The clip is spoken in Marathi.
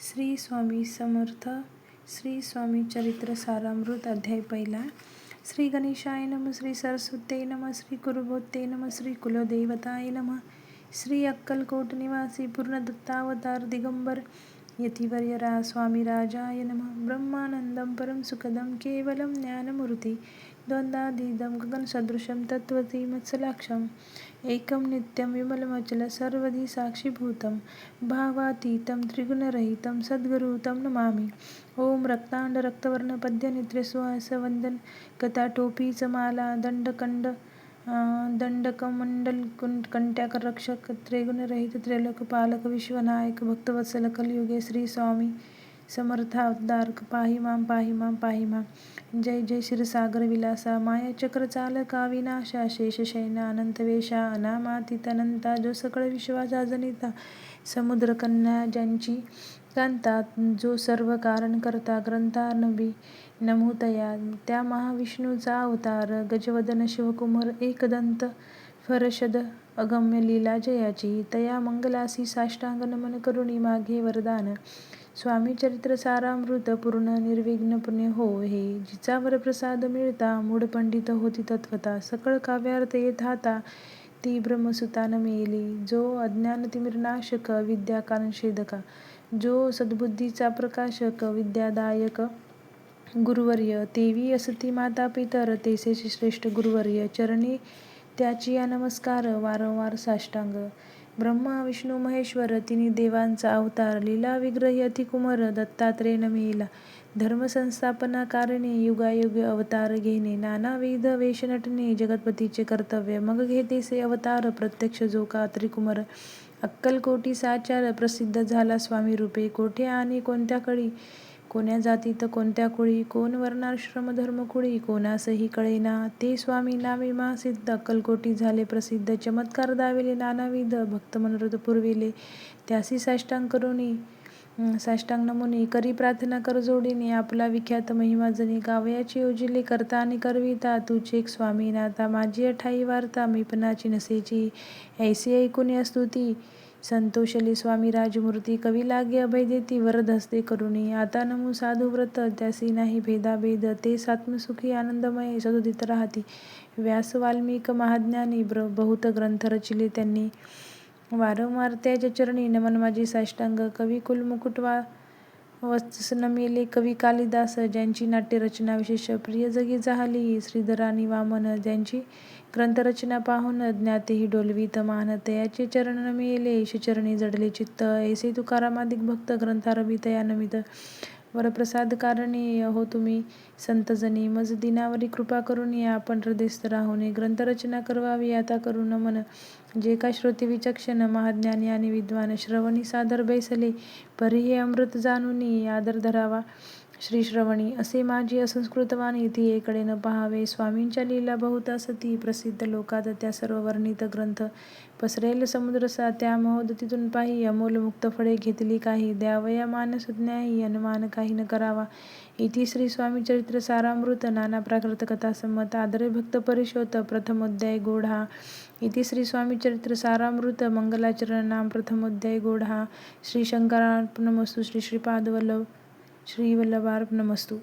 श्री स्वामी समर्थ श्री स्वामी चरित्र सारामृत अध्याय पहिला. श्री गणेशाय नम श्री सरस्वते नम श्री कुरुभोते नम श्री कुलदेवताय नम श्री अक्कलकोट निवासी पूर्णदत्तावतार दिगंबर यतिवर्यरा स्वामी राजाय नम ब्रह्मानंदम परम सुखदम केवलम ज्ञानमूर्ती द्वंद्वाधीदं गगनसदृशं तत्त्वति मत्सलाक्षम् एकं नित्यं विमलमचल सर्वधी साक्षीभूतं भावातीतं त्रिगुणरहितं सद्गुरु तं नमामि। ॐ रक्ताण्डरक्तवर्णपद्यनित्रे रक्तवर्ण पद्यनित्रे सुहास माला दंडकंड दंडकमंडल कंट्याकर रक्षक त्रिगुणरहित त्रिलोक पालक विश्वनायक भक्तवत्सल कलयुगे श्री स्वामी समर्थावतार पाही माम पाही माम पाही माम जय जय क्षीरसागर विलासा माया चक्र चालका विनाशा शेषशैना अनंतवेशा अनामातीतनंता जो सकळ विश्वाचा जनिता समुद्रकन्या ज्यांची कांता जो सर्व कारण करता ग्रंथा नबी नमुतया त्या महाविष्णूचा अवतार गजवदन शिवकुमार एकदंत फरशद अगम्य लीला जयाची तया मंगलासी साष्टांग नमन करुणी मागे वरदान. स्वामी चरित्र सारामृत पूर्ण निर्विघ्न हो हे जिचावर प्रसाद मिळता मूळ पंडित होती तत्वता सकळ काव्यार्थ येत हाता ती ब्रह्मसुतान मिळली मेली. जो अज्ञान तिमिरनाशक विद्या कानशेदका जो सद्बुद्धीचा प्रकाशक विद्यादायक गुरुवर्य तेवी असती माता पितर तेसेचे श्रेष्ठ गुरुवर्य चरणी त्याची या नमस्कार वारंवार साष्टांग. ब्रह्मा विष्णू महेश्वर तिन्ही देवांचा अवतार लीला विग्रही अतिकुमर दत्तात्रेय नमेला धर्मसंस्थापना कारणे युगायुग अवतार घेणे नानाविध वेश नटणे जगतपतीचे कर्तव्य मग घेतेसे अवतार प्रत्यक्ष जो का त्रिकुमर. अक्कलकोटी साचार प्रसिद्ध झाला स्वामी रूपे कोठे आणि कोणत्या कळी कोण्या जाती तर कोणत्या कुळी कोण वर्णाश्रम धर्म कुळी कोणासही कळेना. ते स्वामी नामे महासिद्ध अक्कलकोटी झाले प्रसिद्ध चमत्कार दाविले नानाविध भक्त मनोरथ पुरविले. त्यासी साष्टांग करुणी साष्टांग नमुनी करी प्रार्थना कर जोडीने आपला विख्यात महिमा जनी गावयाची योजिले करता आणि करविता. तुझे एक स्वामी नाता माझी अठाई वार्ता मीपणाची नसेची. ऐसी ऐकून स्तुती. संतोषली स्वामी राजमूर्ती कवी लागे अभय देती वरद हस्ते करुणी आता नमू साधू व्रत त्यासी नाही भेदाभेद ते सात्मसुखी आनंदमय सदोदित राहती. व्यास वाल्मिक महाज्ञानी ब्र बहुत ग्रंथ रचिले त्यांनी. वारंवार त्याच्या चरणी नमन माझी साष्टांग कवी कुलमुकुटवा हो, वा कवी कालिदास ज्यांची नाट्यरचना विशेष प्रिय जगी झाली श्रीधरानी वामन ज्यांची ग्रंथरचना पाहून ज्ञातेही डोलवीत मान तयाचे चरण मेले चरणी जडले चित्त ऐसे तुकारामादिक भक्त ग्रंथारवी तया नमित. वरप्रसाद कारणीय हो तुम्ही संतजनी मज दिनावरी कृपा करून या आपण हृदयस्थ राहुने ग्रंथरचना करवावी आता करू मन जे का श्रोते विचक्षण महाज्ञानी आणि विद्वान श्रवणी सादर बैसले परी हे अमृत जाणून आदर धरावा. श्री श्रवणी असे माझी असंस्कृतवान इथे एकडे न पहावे स्वामींच्या लीला बहुता सती प्रसिद्ध लोकात त्या सर्व वर्णित ग्रंथ. पसरेल समुद्रसा त्या महोदतीतून पाही अमोल मुक्त फळे घेतली काही. द्यावया मानस अनुमान काही न करावा. इति श्री स्वामी चरित्र सारामृत नाना प्राकृत कथा संमत आदरे भक्त परिशोत प्रथमोध्याय गोढा. इति श्री स्वामी चरित्र सारामृत मंगलाचरण नाम प्रथमोध्याय गोढा. श्री शंकरार्पणमस्तु श्री श्रीपादवल्लभ. శ్రీ వల్లభార్పణమస్తు